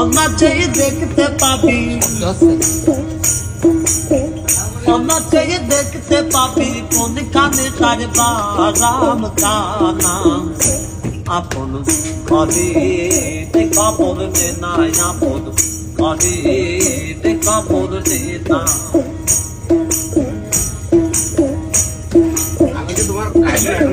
অনাচেই দেখতে পাবি। অনাচেই দেখতে পাবি কোন কানে সারবা রাম কানা আপন কবি দেখা বলবে না আপন কবি দেখা বলবে না। তোমার এখন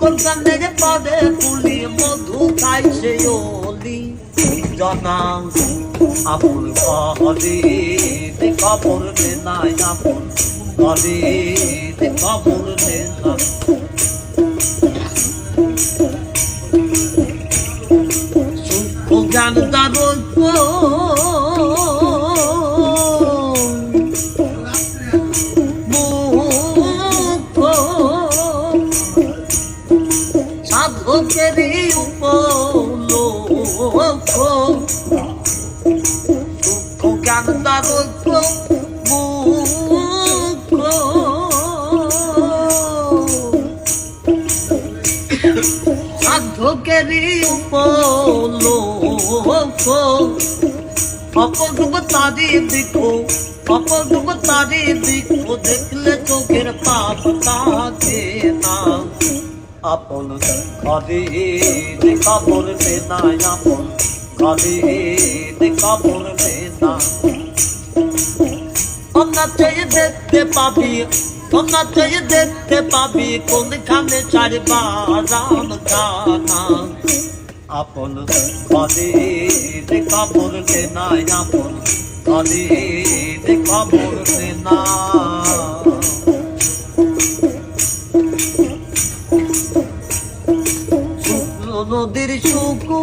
কোন পদে পুলি মধু খাইছে অলি। জনা আপন কহরে দেখা নাই আপন করে দেখা মুখ সাধকেরই অপরূপ তারি দেখো, অপরূপ তারি দেখো, দেখলে চোখের পাপ কাঁদে না আপন ঘরে পড়বে না আপন ঘরে দেখা পড়বে না অন্যাচয় দেখতে পাবি অন্যাচয় দেখতে পাবি কোনখানে ছাড়বা রাম গানা আপন ঘরে দেখা পড়বে না আপন ঘরে দেখা পড়বে না নদীর শুকু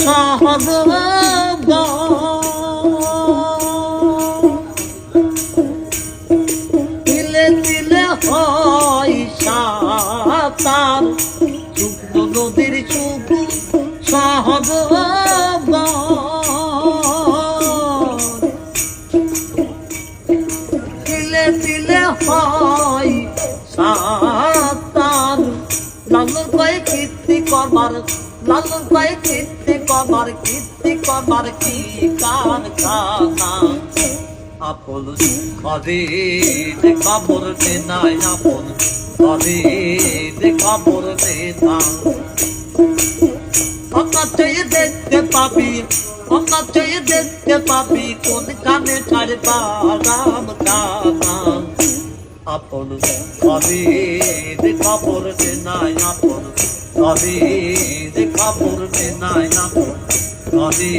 সহজ তিলে তিলে হয় সাতার। শুক্ল নদীর শুকু সহজ তিলে তিলে হয় সাতার। লালন কয়ে কীর্তি করবার লালন কয়ে কীর্তি করবার কীর্তি করবার কি কার খানা? আপন ঘরে দেখা পড়বে না, আপন ঘরে দেখা পড়বে না। অকাচয় দেখতে পাবি অকাচয় দেখতে পাবি, কোন কানে ছাড়বা রাম কানা। আপন ঘরে দেখা পড়বে না, আপন ঘরে খবর বেনায় না। তবে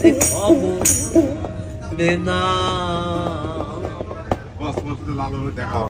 যে দেখা পড়বে না। বস বস লাল দেখা